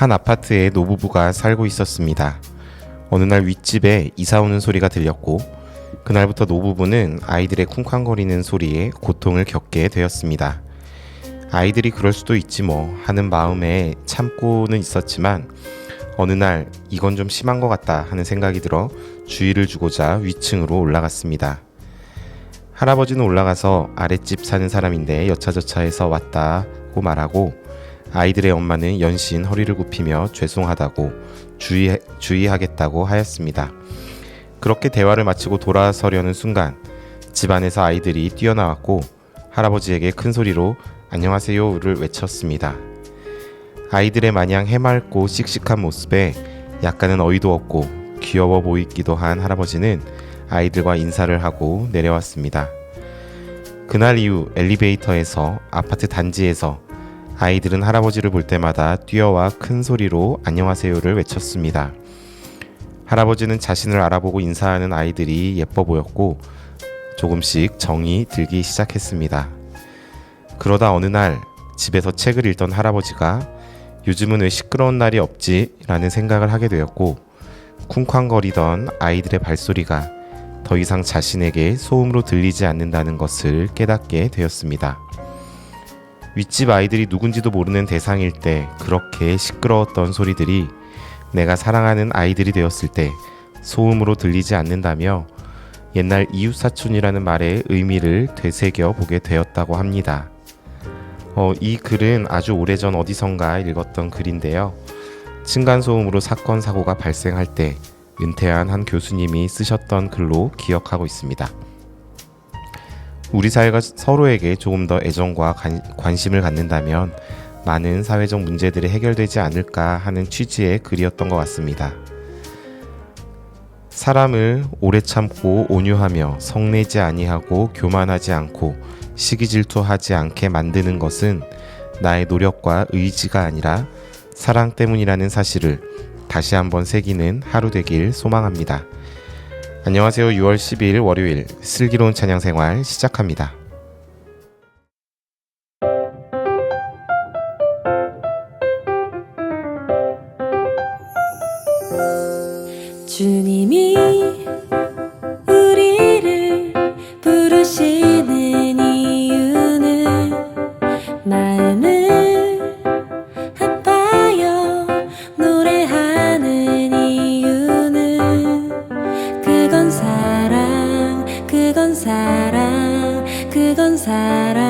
한 아파트에 노부부가 살고 있었습니다. 어느 날 윗집에 이사 오는 소리가 들렸고 그날부터 노부부는 아이들의 쿵쾅거리는 소리에 고통을 겪게 되었습니다. 아이들이 그럴 수도 있지 뭐 하는 마음에 참고는 있었지만 어느 날 이건 좀 심한 것 같다 하는 생각이 들어 주의를 주고자 위층으로 올라갔습니다. 할아버지는 올라가서 아랫집 사는 사람인데 여차저차해서 왔다고 말하고 아이들의 엄마는 연신 허리를 굽히며 죄송하다고 주의, 주의하겠다고 하였습니다. 그렇게 대화를 마치고 돌아서려는 순간 집안에서 아이들이 뛰어나왔고 할아버지에게 큰 소리로 안녕하세요를 외쳤습니다. 아이들의 마냥 해맑고 씩씩한 모습에 약간은 어이도 없고 귀여워 보이기도 한 할아버지는 아이들과 인사를 하고 내려왔습니다. 그날 이후 엘리베이터에서 아파트 단지에서 아이들은 할아버지를 볼 때마다 뛰어와 큰 소리로 안녕하세요를 외쳤습니다. 할아버지는 자신을 알아보고 인사하는 아이들이 예뻐 보였고 조금씩 정이 들기 시작했습니다. 그러다 어느 날 집에서 책을 읽던 할아버지가 요즘은 왜 시끄러운 날이 없지? 라는 생각을 하게 되었고 쿵쾅거리던 아이들의 발소리가 더 이상 자신에게 소음으로 들리지 않는다는 것을 깨닫게 되었습니다. 윗집 아이들이 누군지도 모르는 대상일 때 그렇게 시끄러웠던 소리들이 내가 사랑하는 아이들이 되었을 때 소음으로 들리지 않는다며 옛날 이웃사촌이라는 말의 의미를 되새겨 보게 되었다고 합니다. 어, 이 글은 아주 오래전 어디선가 읽었던 글인데요. 층간소음으로 사건, 사고가 발생할 때 은퇴한 한 교수님이 쓰셨던 글로 기억하고 있습니다. 우리 사회가 서로에게 조금 더 애정과 관, 관심을 갖는다면 많은 사회적 문제들이 해결되지 않을까 하는 취지의 글이었던 것 같습니다. 사람을 오래 참고 온유하며 성내지 아니하고 교만하지 않고 시기 질투하지 않게 만드는 것은 나의 노력과 의지가 아니라 사랑 때문이라는 사실을 다시 한번 새기는 하루 되길 소망합니다. 안녕하세요. 6월 12일 월요일 슬기로운 찬양 생활 시작합니다. 사랑 그건 사랑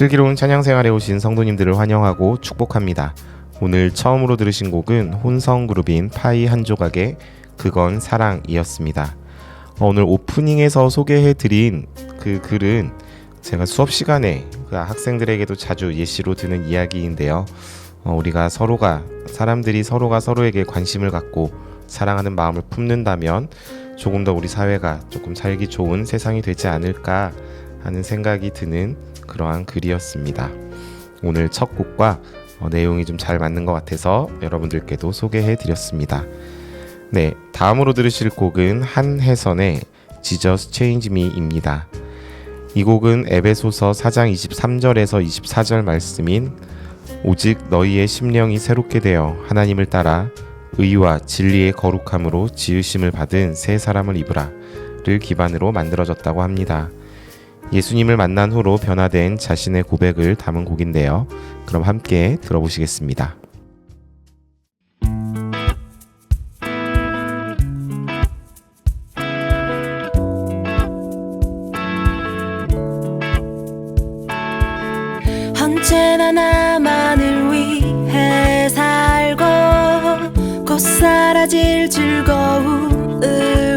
슬기로운 찬양 생활에 오신 성도님들을 환영하고 축복합니다. 오늘 처음으로 들으신 곡은 혼성 그룹인 파이 한 조각의 그건 사랑이었습니다. 어, 오늘 오프닝에서 소개해드린 그 글은 제가 수업 시간에 그 학생들에게도 자주 예시로 드는 이야기인데요. 어, 우리가 서로가 사람들이 서로가 서로에게 관심을 갖고 사랑하는 마음을 품는다면 조금 더 우리 사회가 조금 살기 좋은 세상이 되지 않을까 하는 생각이 드는 그러한 글이었습니다. 오늘 첫 곡과 어, 내용이 좀 잘 맞는 것 같아서 여러분들께도 소개해 드렸습니다. 네, 다음으로 들으실 곡은 한혜선의 Change Me입니다. 이 곡은 에베소서 4장 23절에서 24절 말씀인 오직 너희의 심령이 새롭게 되어 하나님을 따라 의와 진리의 거룩함으로 지으심을 받은 새 사람을 입으라를 기반으로 만들어졌다고 합니다. 예수님을 만난 후로 변화된 자신의 고백을 담은 곡인데요. 그럼 함께 들어보시겠습니다. 언제나 나만을 위해 살고 곧 사라질 즐거움을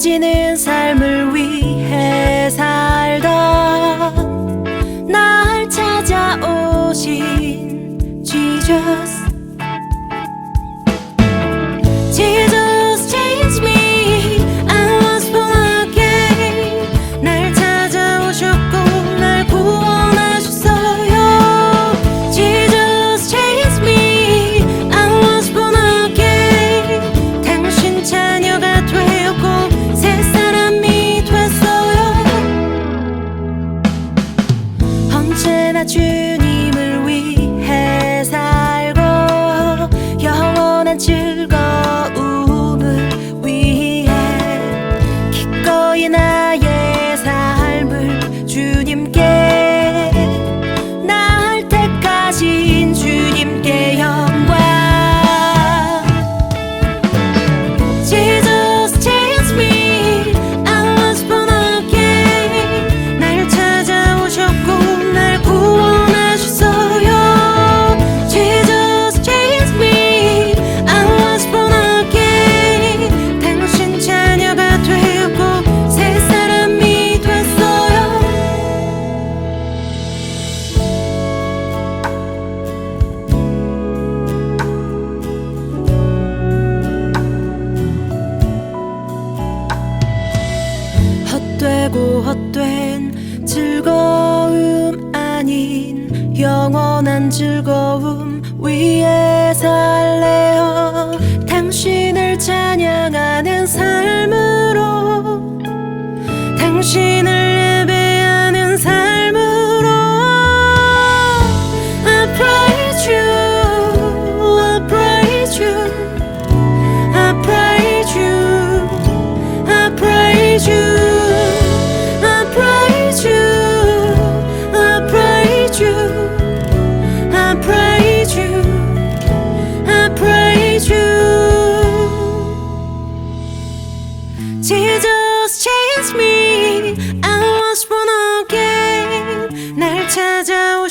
보여지는 삶을 위해 살던 날 찾아오신 Jesus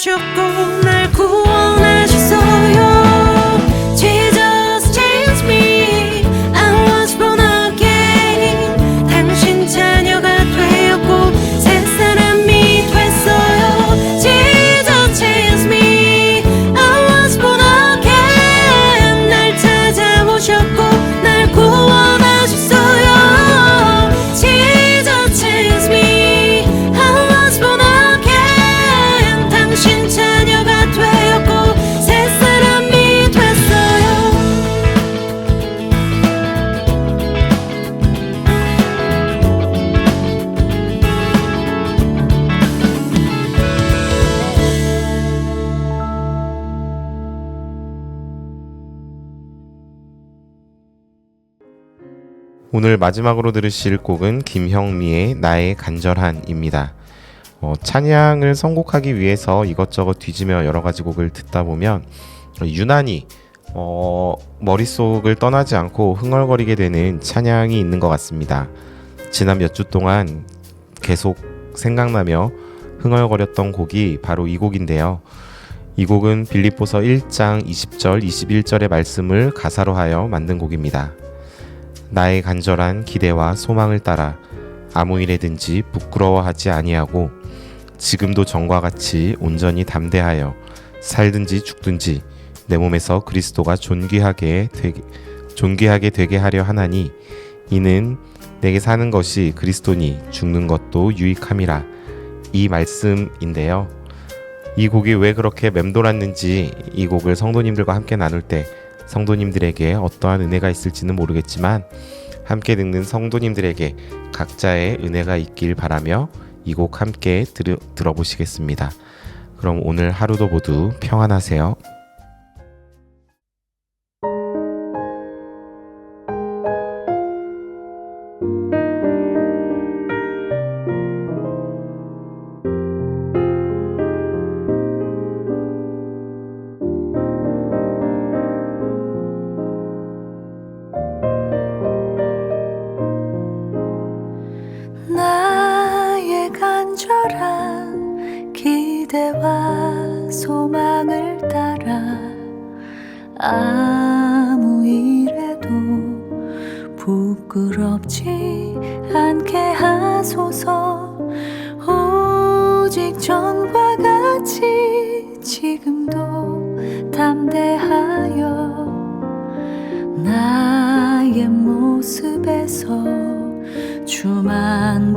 cho cô 오늘 마지막으로 들으실 곡은 김형미의 나의 간절한입니다. 어, 찬양을 선곡하기 위해서 이것저것 뒤지며 여러 가지 곡을 듣다 보면 유난히 어, 머릿속을 떠나지 않고 흥얼거리게 되는 찬양이 있는 것 같습니다. 지난 몇 주 동안 계속 생각나며 흥얼거렸던 곡이 바로 이 곡인데요. 이 곡은 빌립보서 1장 20절 21절의 말씀을 가사로 하여 만든 곡입니다. 나의 간절한 기대와 소망을 따라 아무 일에든지 부끄러워하지 아니하고 지금도 전과 같이 온전히 담대하여 살든지 죽든지 내 몸에서 그리스도가 존귀하게 되게, 존귀하게 되게 하려 하나니 이는 내게 사는 것이 그리스도니 죽는 것도 유익함이라 이 말씀인데요. 이 곡이 왜 그렇게 맴돌았는지 이 곡을 성도님들과 함께 나눌 때 성도님들에게 어떠한 은혜가 있을지는 모르겠지만 함께 듣는 성도님들에게 각자의 은혜가 있길 바라며 이 곡 함께 들, 들어보시겠습니다. 그럼 오늘 하루도 모두 평안하세요. 기대와 소망을 따라 아무 일에도 부끄럽지 않게 하소서. 오직 전과 같이 지금도 담대하여 나의 모습에서 주만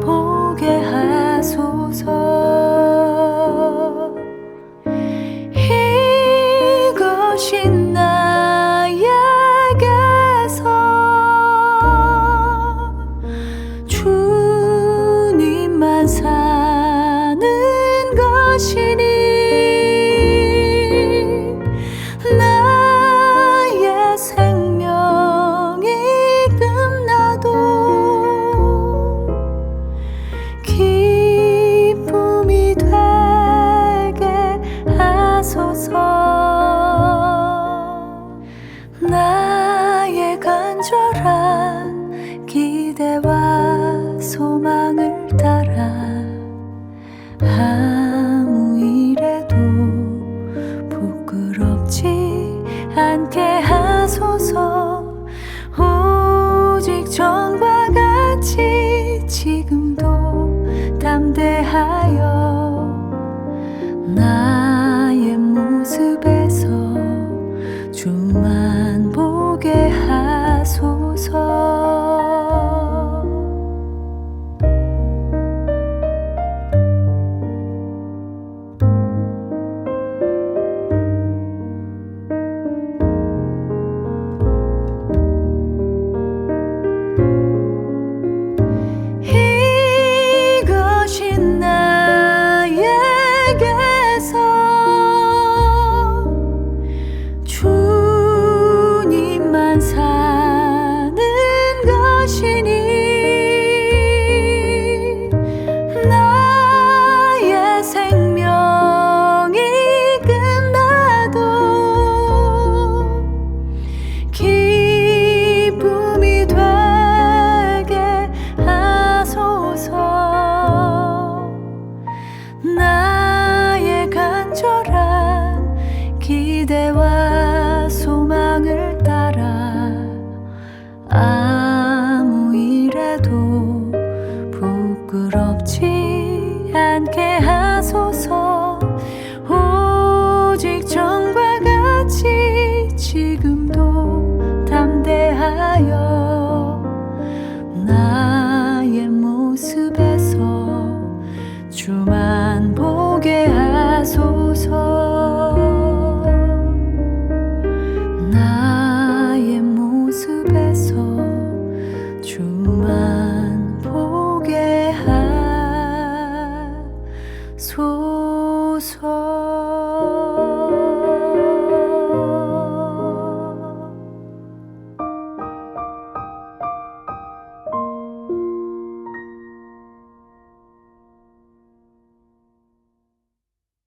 나